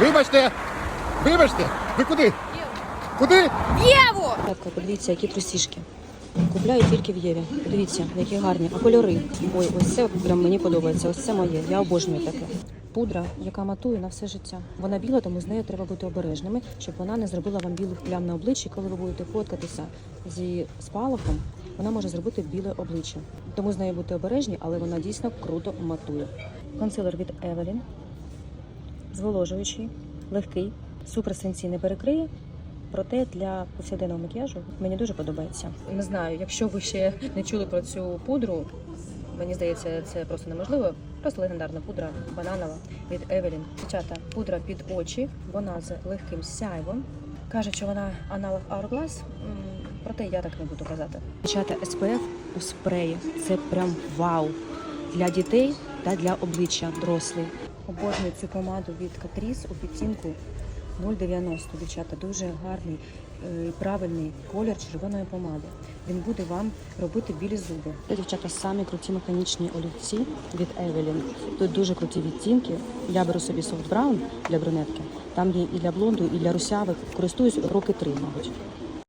Вибачте! Вибачте! Ви куди? Куди? Єву! Дівчатка, подивіться, які трусішки. Купляю тільки в Єві. Подивіться, які гарні. А кольори. Ой, ось це прям мені подобається. Ось це моє. Я обожнюю таке. Пудра, яка матує на все життя. Вона біла, тому з нею треба бути обережними, щоб вона не зробила вам білих плям на обличчі, коли ви будете фоткатися зі спалахом. Вона може зробити біле обличчя. Тому з нею бути обережні, але вона дійсно круто матує. Консилер від Evelyn. Зволожуючий, легкий, суперсенсій не перекриє. Проте для повсякденного макіяжу мені дуже подобається. Не знаю, якщо ви ще не чули про цю пудру, мені здається, це просто неможливо. Просто легендарна пудра бананова від Evelyn. Дівчата, пудра під очі, вона з легким сяйвом. Кажуть, що вона аналог Hourglass, проте я так не буду казати. Дівчата, SPF у спреї це прям вау для дітей та для обличчя дорослий. Обожнюю цю помаду від Catrice у відтінку 0,90. Дівчата, дуже гарний е, і правильний колір червоної помади. Він буде вам робити білі зуби. Дівчата, самі круті механічні олівці від Evelyn. Тут дуже круті відтінки. Я беру собі софт браун для брюнетки. Там є і для блонду, і для русявих. Користуюсь роки три, мабуть.